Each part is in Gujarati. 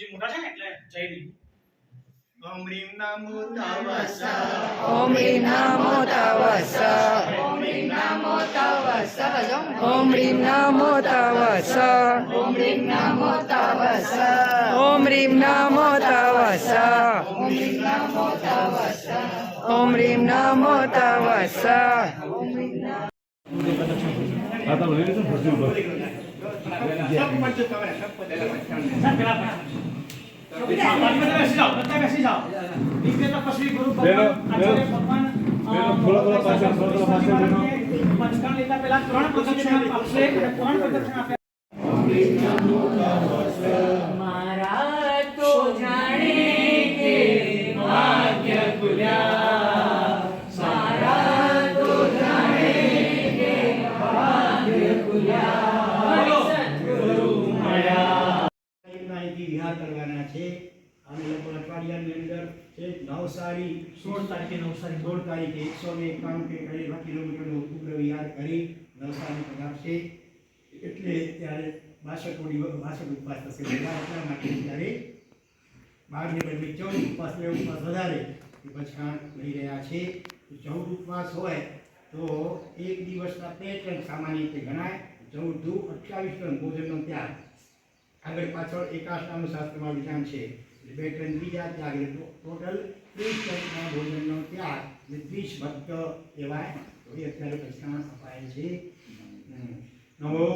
ગુરુજી મોટા છે ને એટલે જય નહીં ઓમ રીમ નમો તવસ ઓમ રીમ નમો તવસ ઓમ રીમ નમો તવસ ઓમ રીમ નમો તવસ ઓમ રીમ નમો તવસ ઓમ રીમ નમો તવસ ઓમ રીમ નમો તવસ ઓમ રીમ નમો તવસ હા તમે લઈ લીધું ત્રણ પ્રદક્ષિણા આપશે અને ત્રણ પ્રદક્ષિણા નવસારી સોળ તારીખે એકસો ને એકાણું કે અઢી કિલોમીટરનો ઉપગ્રહ વિહાર કરી નવસારી પધારશે એટલે ત્યારે બાસઠ કોડી બાસઠ ઉપવાસ થશે. બધા એટલા માટે ત્યારે બારને બદલે ચૌદ ઉપવાસ, બે ઉપવાસ વધારે પછાણ લઈ રહ્યા છે. ચૌદ ઉપવાસ હોય તો એક દિવસના બે ટન સામાન્ય રીતે ગણાય. ચૌદ દુ અઠ્યાવીસ ટન ભોજનનો ત્યાગ. આગળ પાછળ એકાષ્ટાનું શાસ્ત્રમાં વિધાન છે. वेटन भी जाते आगे टोटल तीस कल्पना भोजन नो त्याग ये तीस भक्त एवाय तो ये अत्यारे कृष्णा अपाय से नमो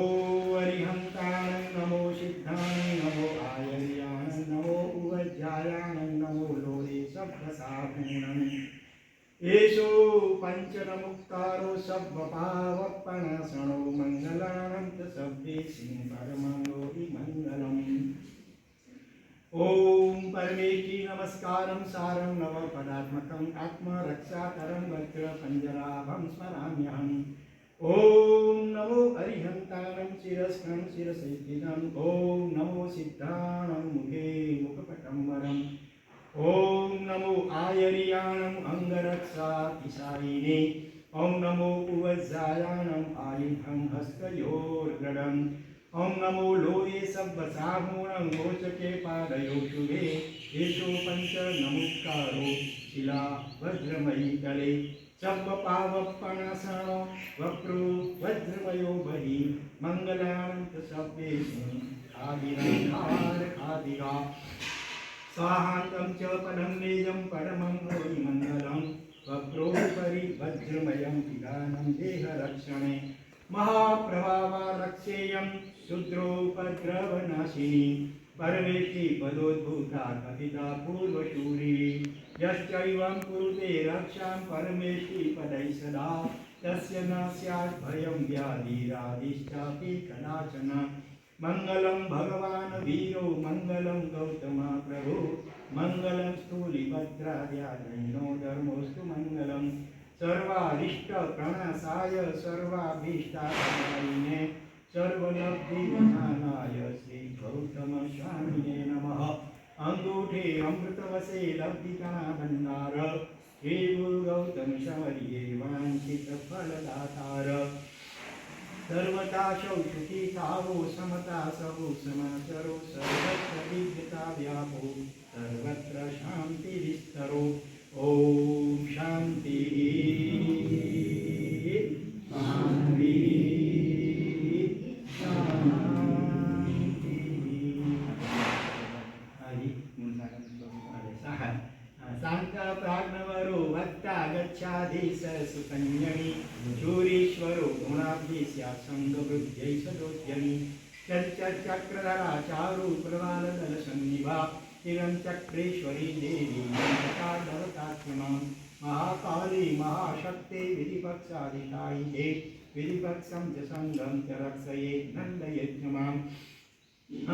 अरिहंतान नमो सिद्धान नमो आयर्यान नमो उवज्जायान नमो लोरे सप्रसाधन एषो पञ्चनमुक्तारो सर्वपावपणसणो मङ्गलानन्त सव्येशिं परमलोहि मङ्गलम्। ॐ परमेकी नमस्कारं सारं नवपदात्मकम् आत्मरक्षाकरं वज्रपञ्जराभं स्मराम्यहम् ॐ नमो अरिहन्तानं शिरस्कं शिरसैकिनम् ॐ नमो सिद्धाणं मुखे मुखपटम्बरम् ॐ नमो आयर्याणम् अङ्गरक्षा किशायिने ॐ नमो उवज्जायाणम् आयुधं हस्तयोर्गडम् ઓમ નમો લોહે સબ્બસાહૂણં મોચકે પાદયો શુભે એષો પંચ નમુક્કારો શિલા વજ્રમયી તલે સબ્બ પાવપણાસણો વક્રો વજ્રમયો બહિ મંગલાંત સભ્યેષુ ખાદિનાર ખાદિગા स्वाहान्तं च पदं नेयं परमं होरि मङ्गलं वक्रोपरि वज्रमयं पिधानं देहरक्षणे महाप्रभावा रक्षेयं शूद्रोपद्रवनाशिनी परमेशी पदोद्भूता कथिता पूर्वशूरी। यश्चैवं कुरुते रक्षां परमेशी पदै सदा। तस्य न स्यात् भयं व्याधिरादिश्चापि कदाचन। मङ्गलं भगवान् वीरो मङ्गलं गौतमा प्रभो। मङ्गलं स्थूलिभद्राद्यादयिनो धर्मोऽस्तु मङ्गलं। સર્વલબ્ધિવિધાનાય શ્રી ગૌતમ સ્વામીને નમઃ અંગૂઠે અમૃત વસે લબ્ધિકણા ભંડાર હે ગુરુ ગૌતમ શવર્યે વાંછિત ફળદાતાર સર્વતા સૌ સુખી થાવો સમતા સૌ સમાચરો સર્વત્ર વિદ્યતા વ્યાપો સર્વત્ર શાંતિ વિસ્તરો ઓમ શાંતિ શાંતિ गच्छाधीश सुकञ्जनि शूरीश्वरो गुणाभ्येस्यासङ्गवृद्ध्यै सदोद्यमि चक्रधरा चारु प्रधानदलसन्निभा चक्रेश्वरी देवी नवतात्मनां महाकाली महाशक्ते विधिपक्षाधिकायि विधिपक्षं च सङ्गं च रक्षये नन्दयज्ञमाम्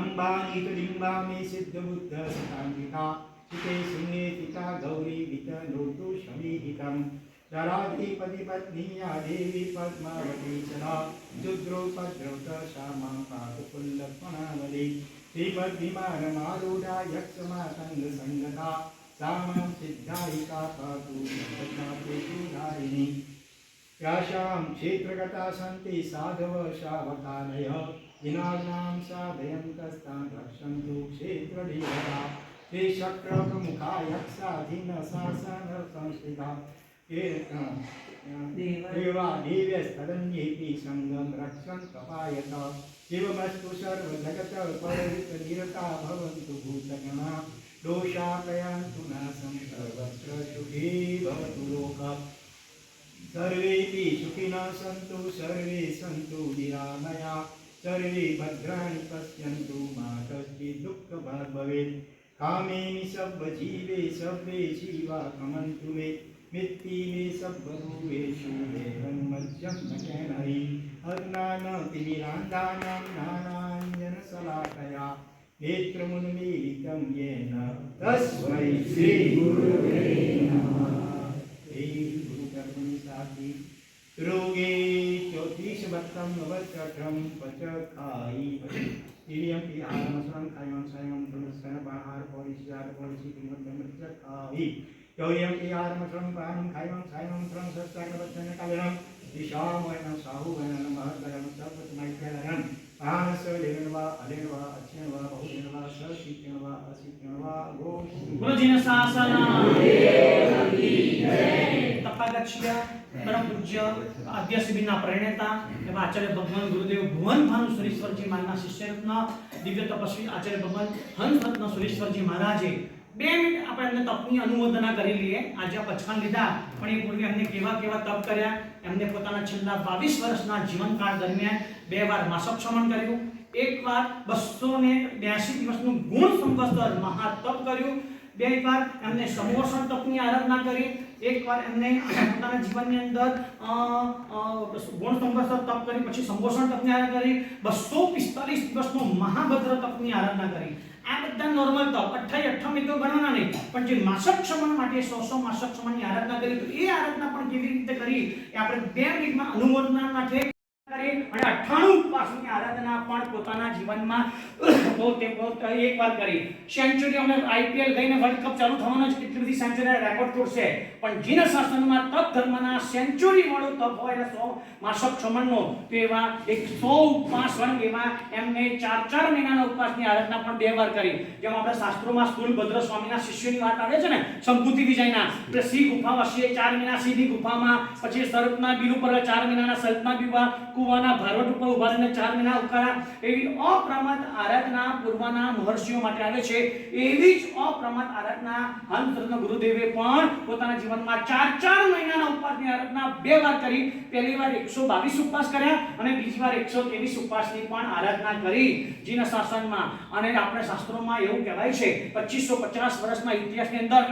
अम्बानीकलिम्बा मे सिद्धबुद्धसतान्विता। तिथे शून्येतिता गौरी गीता लोटू शमी गीतम धराधिपति पत्नी या देवी पद्मावती सदा। जुद्रोपद्रवत श्यामा पाकुपुल्लक्ष्मणावली श्रीमद्विमानमारूढा यक्षमासङ्ग सङ्गता सामां सिद्धायिका पातु धारिणी याशां क्षेत्रगता सन्ति साधव शावतानयः दिनाग्नां साधयन्तस्तान् रक्षन्तु क्षेत्रदेवता। હે શક્ર પ્રમુખા યક્ષાધીન શાસન સંસ્થિતા દેવા દેવ્ય સ્થળન્યેપી સંગમ રક્ષણ કપાયત એવમસ્તુ સર્વ જગત પરિત નિરતા ભવન્તુ ભૂતગણા દોષાકયાન્તુ નાસમ સર્વત્ર સુખી ભવતુ લોક સર્વેપી સુખિના સંતુ સર્વે સંતુ નિરામયા સર્વે ભદ્રાણિ પશ્યન્તુ મા કશ્ચિ દુઃખ ભાગ ભવેત कामेमि सर्वजीवे सर्वे जीवा कमन्तु मे मित्ति मे सर्वभूवेषु देवं मध्यं नकेनरि अज्ञानतिमिरान्धानां ज्ञानाञ्जनशलाकया नेत्रमुन्मीलितं येन तस्मै श्रीगुरुवे irium ti aramasan kayon sayon dunasan bahar polisiar polisi dimut demerjat awi yoyam ti aramasan panam kayon sayon tram sasan bacana kalam disham vayanam sahu vayanam mahadaram sabbat maikalam पानस्य लेन वा अलेन वा अच्छेन वा बहुलेन वा सशिक्षेन वा अशिक्षेन वा गोष्ठु गुरुजिन शासनम् जय हरि जय तपादक्षिणा પરમ પૂજ્ય આદ્ય શિબિરના પ્રણેતા એવા આચાર્ય ભગવાન ગુરુદેવ ભુવન ભાનુ સુરેશ્વરજી મહારાજના શિષ્યરત્ન, દિવ્ય તપસ્વી આચાર્ય ભગવાન હંસરત્ન સુરેશ્વરજી મહારાજે. બે મિનિટ આપણે એમને તપની અનુમોદના કરી લઈએ. આજે આ પચકાન લીધા, પણ એ પૂર્વે એમને કેવા કેવા તપ કર્યા, એમને પોતાના છેલ્લા બાવીસ વર્ષના જીવનકાળ દરમિયાન બે વાર માસક શમન કર્યું. એક વાર બસો ને બ્યાસી દિવસનું ગુણ સંવત્સર મહાતપ કર્યું. બે વાર એમને સમોષણ તપની આરાધના કરી. એક વાર એમને પોતાના જીવનની અંદર ગુણ સંવત્સર તપ કરી, પછી સંભોષણ તપની આરાધના કરી, બસો પિસ્તાલીસ દિવસનો મહાભદ્ર તપની આરાધના કરી. આ બધા નોર્મલ તપ, અઠ્ઠાઈ, અઠ્ઠામી તો ગણવાના નહીં, પણ જે માસક ક્ષમણ માટે સો સો માસક ક્ષમણની આરાધના કરી, તો એ આરાધના પણ કેવી રીતે કરી? એ આપણે બે મિનિટમાં અનુમોદના માટે અને અઠ્ઠાણું ઉપવાસની આરાધના પણ પોતાના જીવનમાં પોતે પોતે એકવાર કરી. સેન્ચુરી અમે આઈપીએલ ગઈને વર્લ્ડ કપ ચાલુ થવાનો છે કેટલી બધી સેન્ચુરી રેકોર્ડ તોડશે. પણ જીન શાસનમાં તપ ધર્મના સેન્ચુરી વાળો તપ હોય એટલે સો માસક છમણનો તો એવા એક સો ઉપવાસ હોય એવા એમને ચાર ચાર મહિનાના ઉપવાસની આરાધના પણ બે વાર કરી. જેમ આપણે શાસ્ત્રોમાં સ્થુલ ભદ્ર સ્વામીના શિષ્યની વાત આવે છે ને સંભૂતિ વિજયના, એટલે સિંહ ગુફા વસીએ, ચાર મહિના સીધી ગુફામાં, પછી સર્પના બિલ ઉપર ચાર મહિનાના સર્પના બીવા, કુવાના ભારવટ ઉપર ઊભા રહીને ચાર મહિના ઉકાળા એવી અપ્રમત આરાધના પૂર્વના મહર્ષિઓ માટે આવે છે. એવી જ અપ્રમત આરાધના હંસરત્ન ગુરુદેવે પણ પોતાના જીવનમાં ચાર ચાર મહિનાના ઉપવાસની આરાધના બે વાર કરી. પહેલી વાર એકસો બાવીસ ઉપવાસ કર્યા અને બીજી વાર એકસો ત્રેવીસ ઉપવાસની પણ આરાધના કરી જીન શાસનમાં. અને આપણે શાસ્ત્રોમાં એવું કહેવાય છે, પચીસો પચાસ વર્ષના ઇતિહાસની અંદર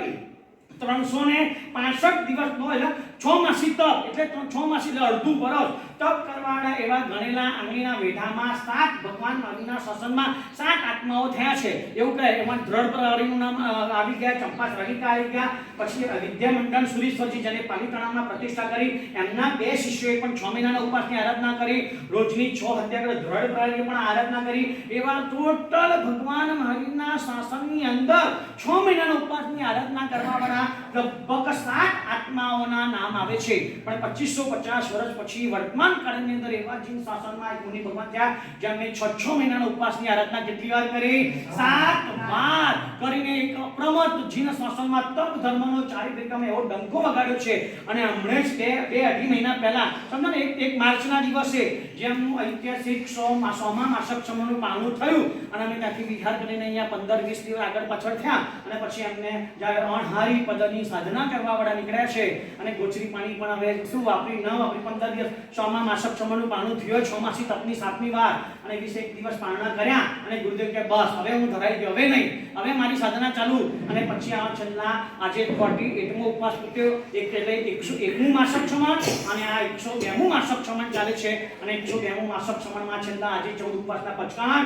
ત્રણસો ને પાસઠ દિવસનો એટલે છ માસી તપ, એટલે છ માસી એટલે અડધું વરસ. તપ કરવાના એવા ગણેલા આંગળીના વેઢામાં સાત ભગવાન મહાવીરના શાસનમાં સાત આત્માઓ થયા છે. એવું કહે, એમાં દ્રઢ પ્રહરીનું નામ આવી ગયા, ચંપા શ્રવિકા આવી ગયા. પછી વિદ્યામંડળ સુરીશ્વરજી જેને પાલિતાણામાં પ્રતિષ્ઠા કરી, એમના બે શિષ્યોએ પણ છ મહિનાના ઉપવાસની આરાધના કરી. રોજની છ હત્યાગ્રહ દ્રઢ પ્રહરીએ પણ આરાધના કરી. એવા ટોટલ ભગવાન મહાવીરના શાસનની અંદર છ મહિનાના ઉપવાસની આરાધના કરવાવાળા લગભગ સાત આત્માઓના નામ આવે છે. પણ પચીસો પચાસ વર્ષ પછી વર્તમાન કાળની અંદર એવા જીવ શાસનમાં એક મુનિ ભગવાન થયા, જેમને છ છ મહિનાના ઉપવાસની આરાધના કેટલી વાર કરી? સાત વાર કરીને એક અપ્રમત જીન શાસનમાં તપ ધર્મનો ચારિત્રિકમ એવો ડંકો વગાડ્યો છે. અને હમણાં જ બે અઢી મહિના પહેલા સમજો ને એક માર્ચના દિવસે જેમનું ઐતિહાસિક સો સોમા માસક સમયનું પાનું થયું, અને અમે ત્યાંથી વિહાર કરીને અહીંયા પંદર, વીસ દિવસ આગળ પાછળ થયા, અને પછી અમને જ્યારે અણહારી પદની સાધના કરવા વાળા નીકળ્યા છે, અને ગોચરી પાણી પણ હવે શું વાપરી, ન વાપરી, પંદર દિવસ સોમા માસક છમાનું પાણું થયો છ તપની સાતમી વાર. અને વીસ એક દિવસ પારણા કર્યા અને ગુરુદેવ કે બસ, હવે હું ધરાઈ ગયો, હવે નહીં. હવે મારી સાધના ચાલુ. અને પછી આ છેલ્લા આજે ફોર્ટી એટમો ઉપવાસ મૂક્યો એક એટલે એકસો એકમું માસક છમણ અને આ એકસો બેમું માસક છમણ ચાલે છે. અને એકસો બેમું માસક છમણમાં છેલ્લા આજે ચૌદ ઉપવાસના પચકાણ.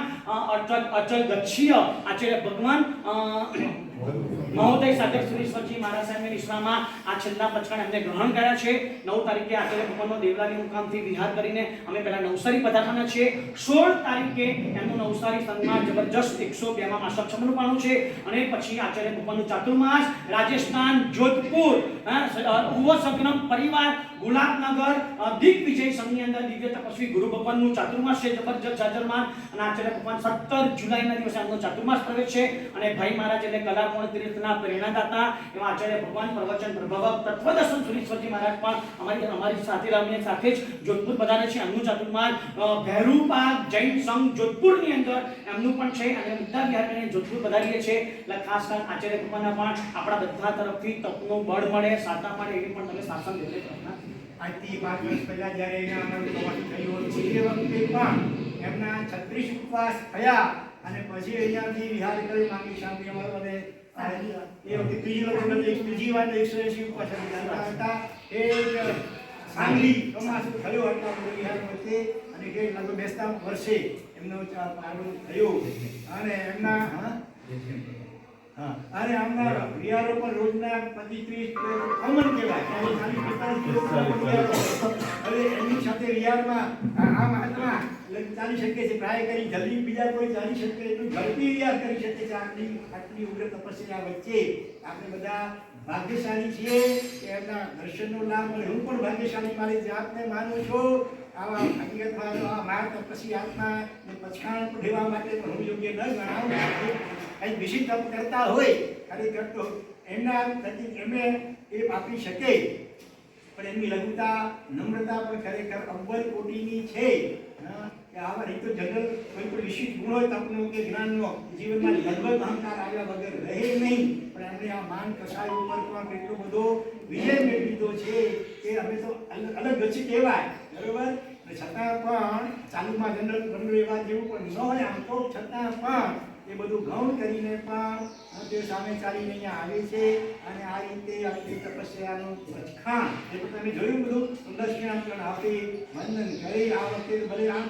અચલ અચલ દક્ષીય આચાર્ય ભગવાન મહોદય સાગર સચિવ મહારાજ સાહેબની નિશ્રામાં આ છેલ્લા પચકાણ એમને ગ્રહણ કર્યા છે. નવ તારીખે આચાર્ય ભગવાનનો દેવલાલી મુકામથી વિહાર કરીને અમે પહેલા નવસારી પધારવાના છીએ. સોળ તારીખે એમનું નવસારી સંઘમાં જબરજસ્ત એકસો બેમાં માસક છમનું છે અને પછી આચાર્ય ભગવાનનું ચાતુર્માસ રાજસ્થાન જોધપુર હા, સ- અ, ઉવો સગ્ન પરિવાર ગુલાબનગર દિગ્વિજય સંઘની અંદર દિવ્ય તપસ્વી ગુરુ ભગવાનનું ચાતુર્માસ છે, જબરજસ્ત જાજરમાન અને આચાર્ય ભગવાન સત્તર જુલાઈના દિવસે આમનો ચાતુર્માસ પ્રવેશ છે અને ભાઈ મહારાજ એટલે કલાકોણ તીર્થના પ્રેરણાદાતા એવા આચાર્ય ભગવાન પ્રવચન પ્રભાવક તત્વદર્શન સુરેશ્વરજી મહારાજ પણ અમારી અમારી સાથે રમીને સાથે જ જોધપુર બધાને છે. એમનું ચાતુર્માસ ભૈરુપાક જૈન સંઘ જોધપુરની અંદર એમનું પણ છે અને મુદ્દા વિહાર કરીને જોધપુર વધારીએ છે એટલે ખાસ કરીને આચાર્ય ભગવાનના પણ આપણા બધા તરફથી તપનું બળ મળે, સાધના મળે, એવી પણ તમે શાસન દેવને પ્રાર્થના આજથી પાંચ વર્ષ પહેલા જ્યારે એના થયું એ વખતે પણ એમના છત્રીસ ઉપવાસ થયા અને પછી અહીંયાથી વિહાર માંગી શાંતિ અમારો અને એ વાર એકસો હતા. એ સાંગલી ચોમાસું થયો આટલા વિહાર વખતે અને કે લગભગ બેસતા વર્ષે એમનો પારો થયો. અને એમના, હા? અને આમના વિયારો પણ રોજના પચીસ ત્રીસ કોમન કહેવાય. ચાલીસ ખાલી પિસ્તાલીસ કિલો વિહારો. સાથે વિયારમાં આ આ મહાત્મા ચાલી શકે છે ટ્રાય કરી જલ્દી બીજા કોઈ ચાલી શકે એટલું ઝડપી વિયાર કરી શકે છે આટલી આટલી ઉગ્ર તપસ્યા વચ્ચે. આપણે બધા ભાગ્યશાળી છીએ કે એમના દર્શનનો લાભ મળે. હું પણ ભાગ્યશાળી મારી જાતને માનું છું આવા હકીકતમાં તો આ માર તપસ્વી આત્મા ને પછાણ રહેવા માટે પણ હું યોગ્ય ન ગણાવું કંઈ વિશિષ્ટ તપ કરતા હોય, ખરેખર તો એમના થકી એમને એ આપી શકે. પણ એમની લઘુતા, નમ્રતા પણ ખરેખર અવ્વલ કોટીની છે. કે આવા રીતો જનરલ કોઈ પણ વિશિષ્ટ ગુણ હોય, તપનો કે જ્ઞાનનો જીવનમાં લગભગ અહંકાર આવ્યા વગર રહે નહીં. પણ એમણે આ માન કસાય ઉપર પણ કેટલો બધો વિજય મેળવી લીધો છે કે અમે તો અલગ ગતિ કહેવાય. બરોબર? છતાં પણ ચાલુમાં જનરલ જનરલ એવા જેવું પણ ન હોય આમ તો છતાં પણ એ બધું ગૌણ કરીને પણ તે સામે ચાલીને અહીંયા આવે છે અને આ રીતે આપણી તપસ્યાનું એ તો તમે જોયું બધું? દક્ષિણાંકન આપી વંદન કરી આ વખતે ભલે આમ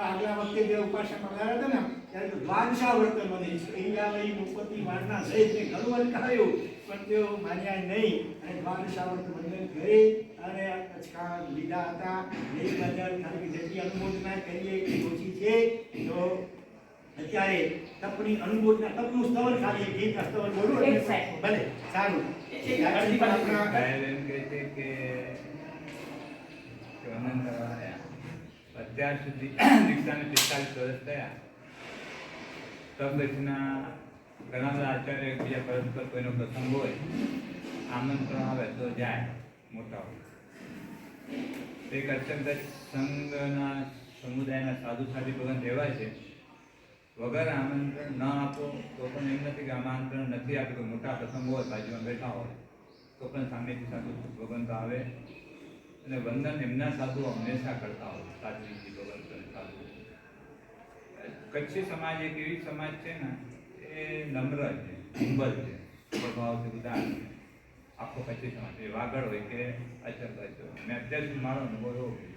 આગલા વખતે જે ઉપાસના પગાર હતા ને, ત્યારે દ્વાદશા વર્તન મને ઈંડાવળી મુપતિ વારના સહિત મેં ઘણું વંચાયું પણ તેઓ માન્યા નહીં. અને વર્ત વંદન કરી અને અચકા લીધા હતા. એ બદલ ખાલી જેટલી અનુમોદના કરીએ એટલી ઓછી છે તો અત્યારે તપની અનુભૂતના તપનું સ્તવન ખાલી એક ગીત સ્તવન બોલું. ભલે સારું. કે કે. અત્યાર સુધી દીક્ષાને પિસ્તાલીસ વર્ષ થયા. તબદક્ષના ઘણા બધા આચાર્ય બીજા પરસ્પર કોઈનો પ્રસંગ હોય, આમંત્રણ આવે તો જાય મોટા એક અત્યંત સંઘના સમુદાયના સાધુ સાધી ભગવાન રહેવાય છે. વગર આમંત્રણ ન આપો, તો પણ એમ નથી કે આમંત્રણ નથી આપ્યું કોઈ મોટા પ્રસંગ હોય, બાજુમાં બેઠા હોય, તો પણ સામેથી સાધુ ભગવંત આવે. અને વંદન એમના સાધુ હંમેશા કરતા હોય સાધુજી ભગવંત સાધુ કચ્છી સમાજ એક એવી સમાજ છે ને એ નમ્ર છે હુંબલ છે. સ્વભાવથી ઉદાર છે. આખો એ વાગડ હોય કે અચર અચર અને અત્યાર મારો અનુભવ એવો છે.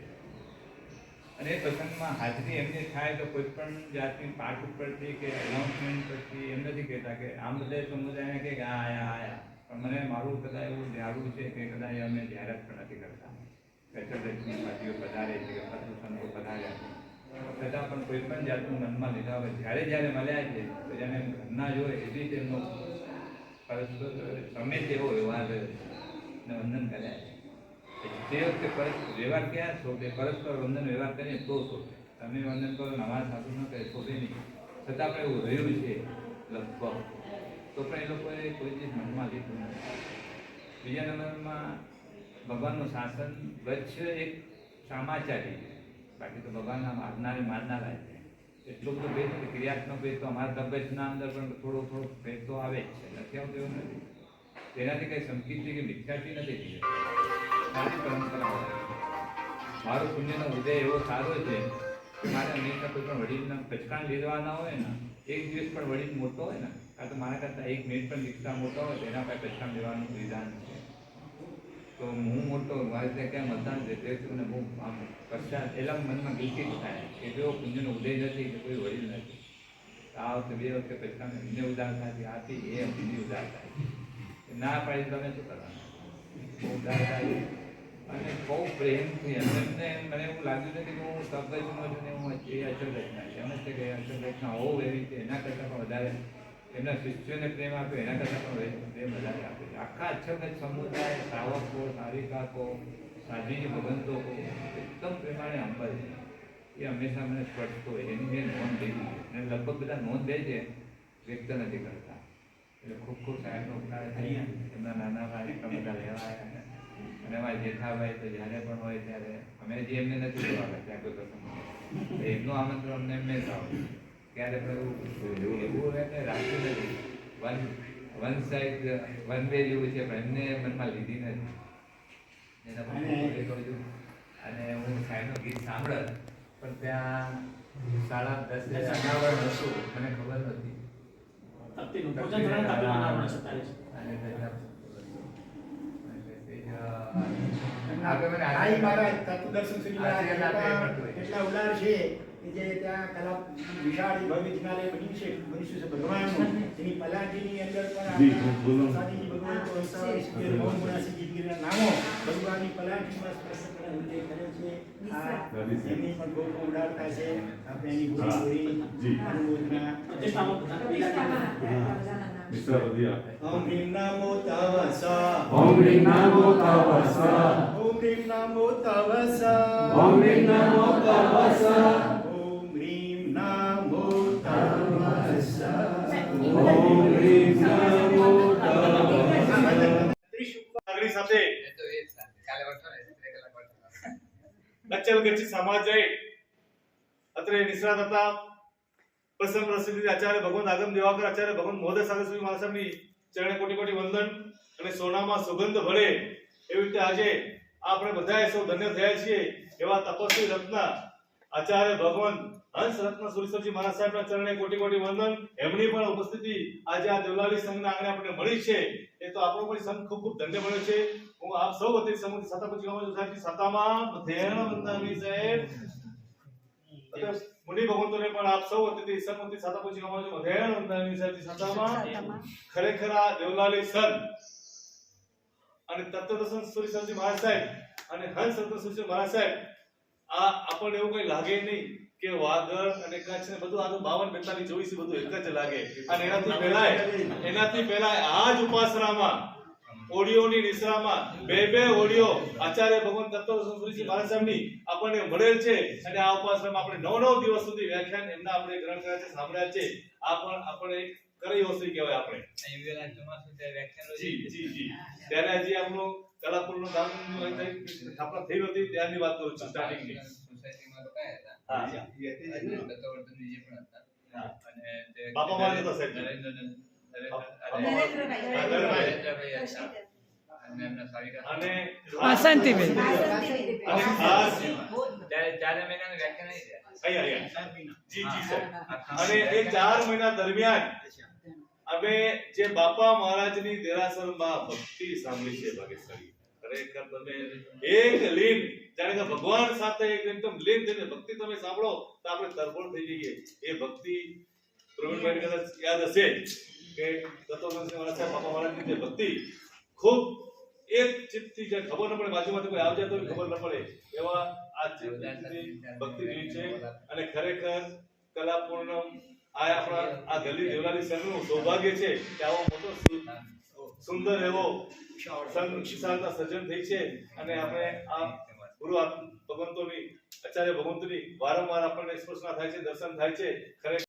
અને એ પ્રસંગમાં હાજરી એમની થાય તો કોઈ પણ જાતની પાઠ ઉપરથી કે અનાઉન્સમેન્ટ પરથી એમ નથી કહેતા કે આમ બધા સમુદાયને કે આ આયા આયા. પણ મને મારું કદાચ એવું જાણવું છે કે કદાચ અમે જાહેરાત પણ નથી કરતા. કચરદક્ષની પાર્ટીઓ પધારે છે કે પ્રદૂષણો પધાર્યા છે. છતાં પણ કોઈ પણ જાતનું મનમાં લીધા હોય, જ્યારે જ્યારે મળ્યા છે તો જેને ઘરના જોડે એવી પરસ્પર ગમે તેવો વ્યવહાર ને વંદન કર્યા છે તે વખતે પરસ્પર વ્યવહાર ક્યાં શોધે પરસ્પર વંદન વ્યવહાર કરીએ તો શોધે તમે વંદન કરો ને અમારા સાધુ ન કરે શોધે નહીં. છતાં પણ એવું રહ્યું છે લગભગ. તો પણ એ લોકોએ કોઈ ચીજ મનમાં લીધું નથી. બીજા નંબરમાં ભગવાનનું શાસન વચ્ચે એક સામાચારી. બાકી તો ભગવાનના મારનારે મારનારા છે. એટલો બધો ભેદ. ક્રિયાત્મક ભેદ તો અમારા તબિયતના અંદર પણ થોડો થોડો ભેદ તો આવે જ છે. નથી આવતો એવું નથી. તેનાથી કંઈ સંકિતથી કે મિથ્યાથી નથી સારી પરંપરા મારો પુણ્યનો ઉદય એવો સારો છે કે મારે હંમેશા કોઈ પણ વડીલના પચકાણ લેવાના હોય ને, એક દિવસ પણ વડીલ મોટો હોય ને, કાં તો મારા કરતાં એક મિનિટ પણ દીક્ષા મોટો હોય તેના પાસે પચકાણ લેવાનું વિધાન છે. તો હું મોટો, મારી ત્યાં ક્યાં મતદાન છે છું અને બહુ આમ પશ્ચાત એટલા મનમાં ગીચી જ થાય. કે જો પુંજનો ઉદય નથી કે કોઈ વડીલ નથી. આ વખતે, બે વખતે પૈસા એમને ઉદાર થાય આથી એ અમને ઉદાર થાય ના પાડી તમે શું કરવાના? ઉદાર થાય અને બહુ પ્રેમથી એમને એમ મને એવું લાગ્યું નથી કે હું સબગજનો છું હું એ અચલ રચના છે. એમ છે કે અચલ રચના હોવ એવી રીતે, એના કરતાં પણ વધારે એમના શિષ્યોને પ્રેમ આપ્યો, એના કરતાં પણ પ્રેમ વધારે આપે છે. આખા અચલગત સમુદાય, શ્રાવકો સારિકાકો સાધ્વીજી ભગવંતો એકદમ પ્રેમાણે અંબલ છે એ હંમેશા મને સ્પર્શતો હોય. એની મેં નોંધ લીધી છે. અને લગભગ બધા નોંધ લે છે, વ્યક્ત નથી કરતા. એટલે ખૂબ ખૂબ સાહેબનો ઉપકાર થઈ એમના નાના ભાઈ બધા લેવા આવ્યા અને અમારા જેઠાભાઈ તો જ્યારે પણ હોય ત્યારે અમે જે એમને નથી જોવા ત્યાં કોઈ પ્રસંગ એમનું આમંત્રણ અમને મેં જ આવે ક્યારે પણ એવું એવું એમને રાખ્યું નથી. One one side one way જેવું છે પણ એમને મનમાં લીધી નથી. એના પર અને- હું એ કહું છું. અને હું સાહેબનું ગીત સાંભળત પણ ત્યાં સાડા દસ અનાવરણ હતું. મને ખબર નથી અનાવરણ એટલા ઉદાર છે. કે જે ત્યાં કલા વિશાળ ભવ્ય જિજ્ઞાલય બન્યું છે મનુષ્ય છે ભગવાનનું એની પલાજીની અંદર પણ જી, આપણા ભગવાન તો હંસાવરી સિદ્ધિ મૌન ગુણાસી નામો ભગવાનની પલાટીમાં સ્પર્શ કરીને ઉલ્લેખ કર્યો છે. એમની પણ બહુ ઉડાડતા છે આપણે એની હા. પૂરી અનુમોદના ઓમ હ્રીમ નમો તવસ ઓમ રીમ નમો તવસ ઓમ હ્રીમ નમો તવસ ઓમ રીમ નમો તવસ ઓમ સાથે. અચલ ગચ્છી સમાજય અત્રે નિષ્ણાત હતા. પ્રસન્ન પ્રસિદ્ધિ આચાર્ય ભગવાન આગમ દેવાકર, આચાર્ય ભગવાન મોહદય સાગર સુરી મહારાજ સાહેબની ચરણે કોટી કોટી વંદન અને સોનામાં સુગંધ ભળે. એવી રીતે આજે આપણે બધાએ સૌ ધન્ય થયા છીએ એવા તપસ્વી રત્ન આચાર્ય ભગવાન હંસ રત્ન સુરેશ્વરજી મહારાજ સાહેબના ચરણે કોટી કોટી વંદન. એમની પણ ઉપસ્થિતિ આજે આ દેવલાલી સંઘના આંગણે આપણને મળી છે. એ તો આપણો પણ સંઘ ખૂબ ખૂબ ધન્ય મળ્યો છે. હું આપ સૌ વતી સમૂહ સાતા પછી ગામમાં સાહેબની સાતામાં ધેણ વંદાવી સાહેબ અને મુનિ ભગવંતોને પણ આપ સૌ વતીથી સંમતિ સાતા પછી ગામમાં ધેણ વંદાવી સાહેબની સાતામાં. ખરેખર આ દેવલાલી સંઘ અને તત્વદર્શન સુરી સંતજી મહારાજ સાહેબ અને હંસ રત્ન સુરી મહારાજ સાહેબ આ આપણને એવું કઈ લાગે નહીં. કે વાગડ અને કચ્છ ને બધું આ તો 52 45 24 બધું એક જ લાગે. અને એનાથી પહેલા એનાથી પહેલા આ જ ઉપાસનામાં. ઓડિયોની નિશ્રામાં બે બે ઓડિયો આચાર્ય ભગવાન તત્વ મહારાજ સાહેબની આપણને મળેલ છે અને આ ઉપાસનામાં આપણે નવ નવ દિવસ સુધી વ્યાખ્યાન એમના આપણે ગ્રહણ કર્યા છે સાંભળ્યા છે. આ પણ આપણે એક કરી વસ્તુ કહેવાય આપણે. જી છે. જી જી. ત્યારે હજી આપણું કલાપુરનું ગામ સ્થાપના થઈ હતી ત્યારની વાત કરું છું સ્ટાર્ટિંગની સોસાયટીમાં તો જે. પણ હતા. અને બાપા સાહેબ. નરેન્દ્રભાઈ. વાસંતીબેન. આખા અને એ ચાર મહિના દરમિયાન અમે જે બાપા મહારાજની દેરાસરમાં ભક્તિ સાંભળી છે ભાગેશ્વરી. ખરેખર તમે એક લીન, જાણે કે ભગવાન સાથે એક એકદમ લીન થઈને ભક્તિ તમે સાંભળો, તો આપણે તરફોડ થઈ જઈએ. એ ભક્તિ પ્રવીણભાઈ કદાચ યાદ હશે કે તત્વદર્શી છે સાહેબ બાપા મહારાજની જે ભક્તિ, ખૂબ એક ચિત્તથી જે ખબર ન પડે, બાજુમાંથી કોઈ આવજે તો ખબર ન પડે, એવા આ ચિત્તની ભક્તિ જેવી છે. અને ખરેખર કલા પૂર્ણમ આ આપણા આ ગલી દેવલાની સંઘનું સૌભાગ્ય છે કે આવો મોટો સુંદર એવો સંઘ વિશાળતા સર્જન થઈ છે અને આપણે આ ગુરુ ભગવંતોની આચાર્ય ભગવંતોની વારંવાર આપણને સ્પર્શના થાય છે દર્શન થાય છે. ખરેખર